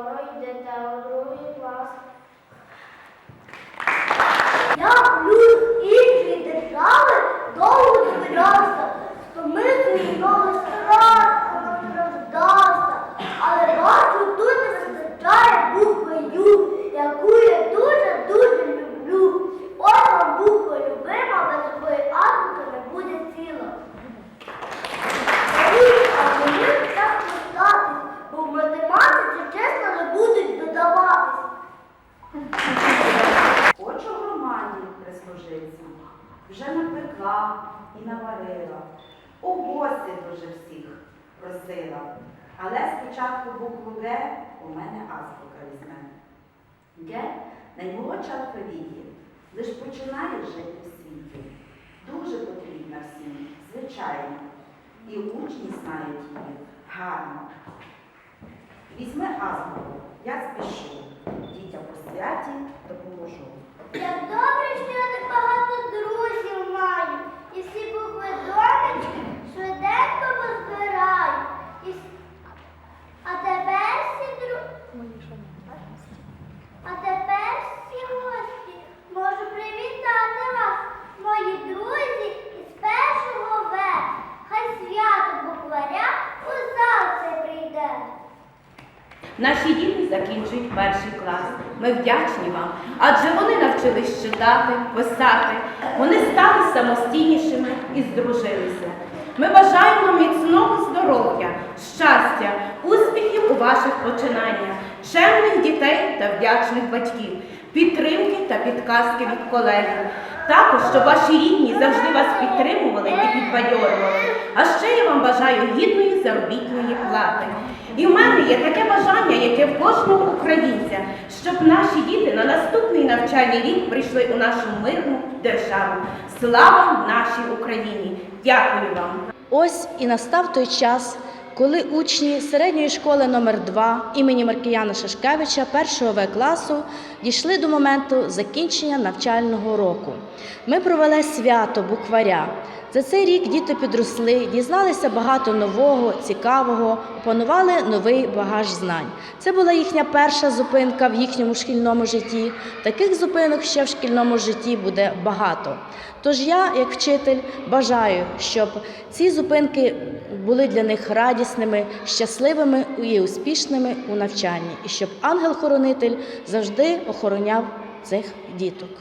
скоро йдете у другий клас. Я плюс і рушницю. Вже напекла і наварила. У гості дуже всіх просила. Але спочатку букву Г у мене азбука візьме. Г наймолодша алфавіті, лиш починає жити в світі. Дуже потрібна всім, звичайно. І учні знають її гарно. Візьми азбуку, я спішу. Дітям по святі допоможу. Наші діти закінчують перший клас. Ми вдячні вам, адже вони навчились читати, писати. Вони стали самостійнішими і здружилися. Ми бажаємо міцного здоров'я, щастя, успіхів у ваших починаннях, чемних дітей та вдячних батьків, підтримки та підказки від колег. Також, щоб ваші рідні завжди вас підтримували і підбадьорювали. А ще я вам бажаю гідної заробітної плати. І в мене є таке бажання, яке в кожного українця, щоб наші діти на наступний навчальний рік прийшли у нашу мирну державу. Слава нашій Україні! Дякую вам! Ось і настав той час, коли учні середньої школи номер 2 імені Маркіяна Шашкевича 1 В класу дійшли до моменту закінчення навчального року. Ми провели свято букваря. За цей рік діти підросли, дізналися багато нового, цікавого, опанували новий багаж знань. Це була їхня перша зупинка в їхньому шкільному житті. Таких зупинок ще в шкільному житті буде багато. Тож я, як вчитель, бажаю, щоб ці зупинки були для них радісними, щасливими і успішними у навчанні, і щоб ангел-хоронитель завжди охороняв цих діток.